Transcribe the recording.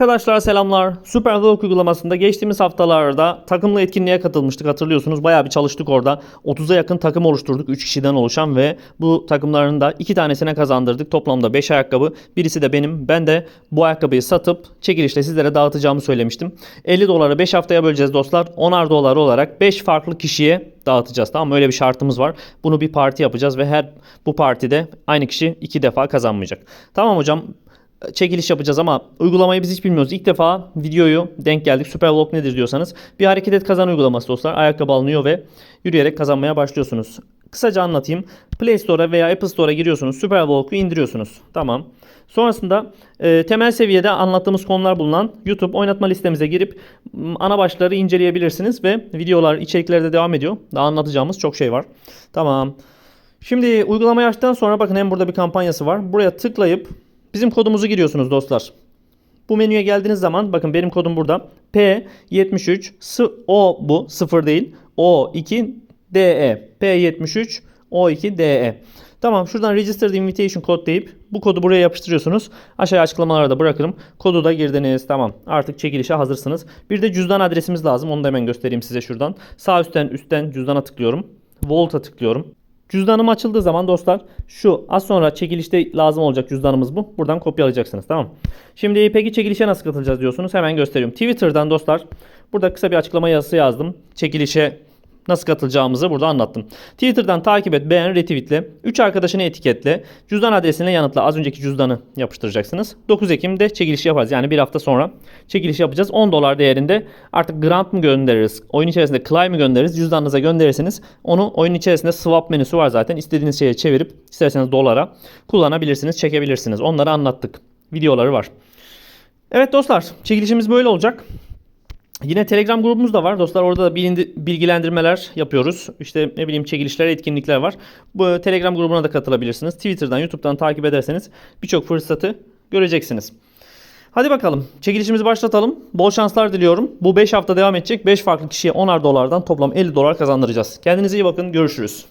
Arkadaşlar selamlar. Super Vlog uygulamasında geçtiğimiz haftalarda takımlı etkinliğe katılmıştık hatırlıyorsunuz. Bayağı bir çalıştık orada. 30'a yakın takım oluşturduk 3 kişiden oluşan ve bu takımların da 2 tanesine kazandırdık. Toplamda 5 ayakkabı. Birisi de benim. Ben de bu ayakkabıyı satıp çekilişte sizlere dağıtacağımı söylemiştim. 50 doları 5 haftaya böleceğiz dostlar. 10'ar dolar olarak 5 farklı kişiye dağıtacağız. Tamam? Öyle bir şartımız var. Bunu bir parti yapacağız ve her bu partide aynı kişi 2 defa kazanmayacak. Tamam hocam çekiliş yapacağız ama uygulamayı biz hiç bilmiyoruz. İlk defa videoyu denk geldik. Supervlog nedir diyorsanız bir hareket et kazan uygulaması dostlar. Ayakkabı alınıyor ve yürüyerek kazanmaya başlıyorsunuz. Kısaca anlatayım. Play Store'a veya Apple Store'a giriyorsunuz. Supervlog'u indiriyorsunuz. Tamam. Sonrasında e, temel seviyede anlattığımız konular bulunan YouTube oynatma listemize girip ana başları inceleyebilirsiniz ve videolar, içerikler de devam ediyor. Daha anlatacağımız çok şey var. Tamam. Şimdi uygulamayı açtıktan sonra bakın hem burada bir kampanyası var. Buraya tıklayıp Bizim kodumuzu giriyorsunuz dostlar. Bu menüye geldiğiniz zaman bakın benim kodum burada. P73 S- O bu 0 değil. O2 DE. P73 O2 DE. Tamam şuradan registered invitation code deyip bu kodu buraya yapıştırıyorsunuz. Aşağıya açıklamalara da bırakırım. Kodu da girdiniz. Tamam. Artık çekilişe hazırsınız. Bir de cüzdan adresimiz lazım. Onu da hemen göstereyim size şuradan. Sağ üstten üstten cüzdana tıklıyorum. Volt'a tıklıyorum. Cüzdanım açıldığı zaman dostlar şu az sonra çekilişte lazım olacak cüzdanımız bu. Buradan kopyalayacaksınız tamam. Şimdi peki çekilişe nasıl katılacağız diyorsunuz. Hemen gösteriyorum. Twitter'dan dostlar burada kısa bir açıklama yazısı yazdım. Çekilişe nasıl katılacağımızı burada anlattım. Twitter'dan takip et, beğen, retweetle. 3 arkadaşını etiketle. Cüzdan adresine yanıtla. Az önceki cüzdanı yapıştıracaksınız. 9 Ekim'de çekiliş yaparız. Yani bir hafta sonra çekiliş yapacağız. 10 dolar değerinde artık grant mı göndeririz? Oyun içerisinde Clay mı göndeririz? Cüzdanınıza gönderirsiniz. Onu oyun içerisinde swap menüsü var zaten. İstediğiniz şeye çevirip isterseniz dolara kullanabilirsiniz, çekebilirsiniz. Onları anlattık. Videoları var. Evet dostlar, çekilişimiz böyle olacak. Yine Telegram grubumuz da var dostlar. Orada da bilgilendirmeler yapıyoruz. İşte ne bileyim çekilişler, etkinlikler var. Bu Telegram grubuna da katılabilirsiniz. Twitter'dan, YouTube'dan takip ederseniz birçok fırsatı göreceksiniz. Hadi bakalım. Çekilişimizi başlatalım. Bol şanslar diliyorum. Bu 5 hafta devam edecek. 5 farklı kişiye 10'ar dolardan toplam 50 dolar kazandıracağız. Kendinize iyi bakın. Görüşürüz.